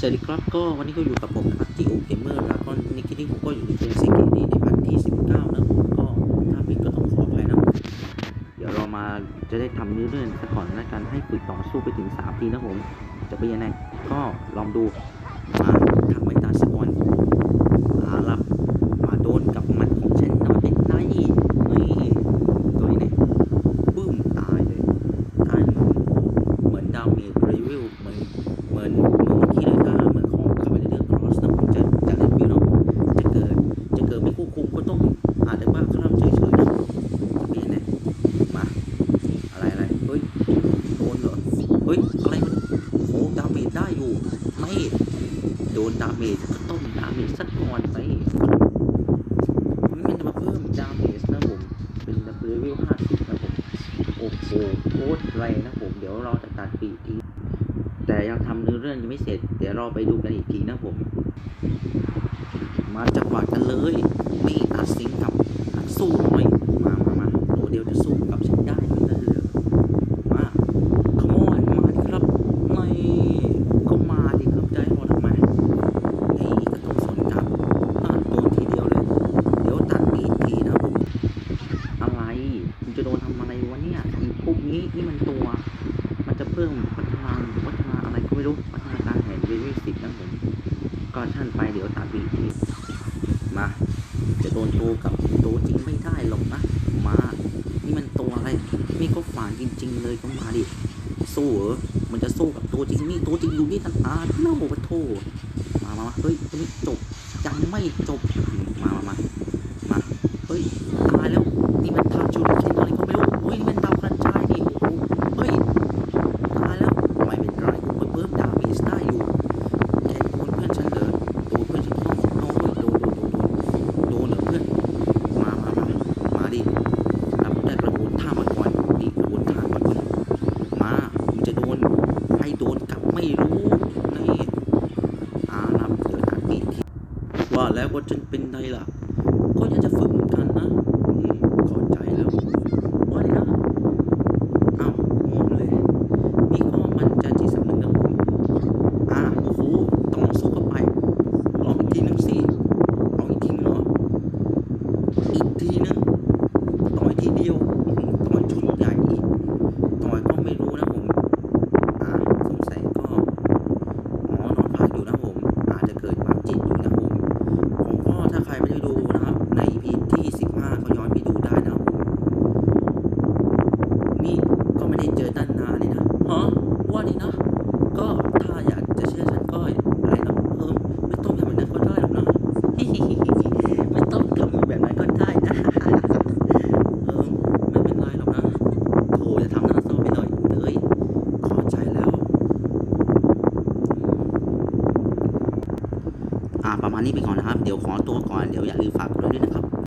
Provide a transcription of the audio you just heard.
สวัสดีครับก็วันนี้ก็อยู่กับผมนะครับที่โอเกมเมอร์แล้วก็นิกกี้ผมก็อยู่ในเกมซิกเกดีในวันที่ 19นะผมก็ถ้าผิดก็ต้องขออภัยนะผมเดี๋ยวเรามาจะได้ทำเนื้อเรื่องซะก่อนในการให้ฝึกต่อสู้ไปถึง3ทีนะผม จะเป็นยังไงก็ลองดูมาทำไว้ตาสปอนอารับมาโดนกับมันของฉันหน่อยเป็นไงนี่ตัวนี้เนี่ยบึ้มตายเลยตายเหมือนเหมือนดาวเมจรีวิวเหมือน เหมือนเหมือนเมื่อกี้เลยถ้าเหมือนของคาเมเดอร์ครอสนะผมจะจะเล่นบิวนะผมจะเกิดจะเกิดไม่ควบคุมก็ต้องอาจจะว่าข้ามเฉยๆนะจะเปลี่ยนนะมาอะไรอะไรเฮ้ยโดนเหรอเฮ้ยอะไรมันโอ้ดาเมจได้อยู่ไม่โด นดาเมจก็ต้องดาเมจสักก่อนไปมันจะมาเพิ่มดาเมจนะผม เป็นดับเบิลวิวห้าสิบนะผม โอ้โหโคตรแรงนะผม เดี๋ยวเราจะตัดปีกทีแต่ยังทำเนื้อเรื่องยังไม่เสร็จ เดี๋ยวเราไปดูกันอีกทีนะผม มาจังหวะกันเลย นี่ตัดสิงกับนักสู้หน่อย มามามาตัวเดียวจะสู้กับฉันได้ไหมล่ะเหรอมาขโมยมาดิครับนี่ก็มาดิครับใจรอทำไมนี่ก็ต้องสนครับอะโดนทีเดียวเลย เดี๋ยวตัดอีกทีนะผม อะไรคุณจะโดนทำอะไรวะเนี่ยอีพวกนี้นี่มันตัว มันจะเพิ่มพัฒนาพัฒนาอะไรก็ไม่รู้พัฒนาการแห่งเวลสิบนะผมก็ท่านไปเดี๋ยวตัดวีทีมาจะโดนตัวกับตัวจริงไม่ได้หรอกนะมานี่มันตัวอะไรนี่ก็ฝานจริง ๆ เลยก็มาดิสู้เหรอมันจะสู้กับตัวจริงนี่ตัวจริงอยู่นี่กันอาเน่าปะโทมามามาเฮ้ยจบยังไม่จบมามามามาเฮ้ยตายแล้ว นี่มันทาจูนเคนอะไรก็ไม่รู้เฮ้ยนี่มันดาวกระจายนี่โอ้โหเฮ้ย ตายแล้วไม่เป็นไรกูไปเพิ่มดาเมจได้อยู่แกโดนเพื่อนฉันเลยโดนเพื่อนฉันต้องโดนโดนโดนโดนโดนโดนเหรอเพื่อนมามามามาดิรับได้กระโดดท่ามาก่อนดิกระโดดท่ามาก่อนมามึงจะโดนให้โดนกลับไม่รู้นี่อารับเดี๋ยวตัดปีกทีว่า แล้วว่าฉันเป็นไงล่ะ ก็อยากจะฝึกเหมือนกันนะเข้าใจแล้วว่าเลยนะอ้าวงงเลย มีข้อมันจะจิตสำนึกนะผมอ่าโอ้โหต้องสู้เข้าไปลองอีกทีนึงสิลองอีกทีนึงเหรอ อีกทีนึง ต่อยทีเดียวอื้อหือต่อยชุดใหญ่อีก ต่อยก็ไม่รู้นะผม อ่าสงสัยก็ อ๋อนอนพักอยู่นะผม อาจจะเกิดความจิตอยู่นะผม ผมก็ถ้าใครไม่ได้ดูนะครับ ใน EP ที่ 15 ก็ย้อนไปดูได้นะครับผม นี่ก็ไม่ได้เจอตั้นนานเลยนะ ฮะว่านี่นะก็ถ้าอยากจะเชื่อฉันก็อะไรนะเออไม่ต้องทำแบบนั้นก็ได้หรอกนะไม่ต้องทำแบบนั้นก็ได้นะเออไม่เป็นไรหรอกนะโถอย่าทำหน้าเศร้าไปหน่อยเลยข้าใจแล้วอ่าประมาณนี้ไปก่อนนะครับ เดี๋ยวขอตัวก่อนเดี๋ยวอย่าลืมฝากดไลค์ด้วยนะครับ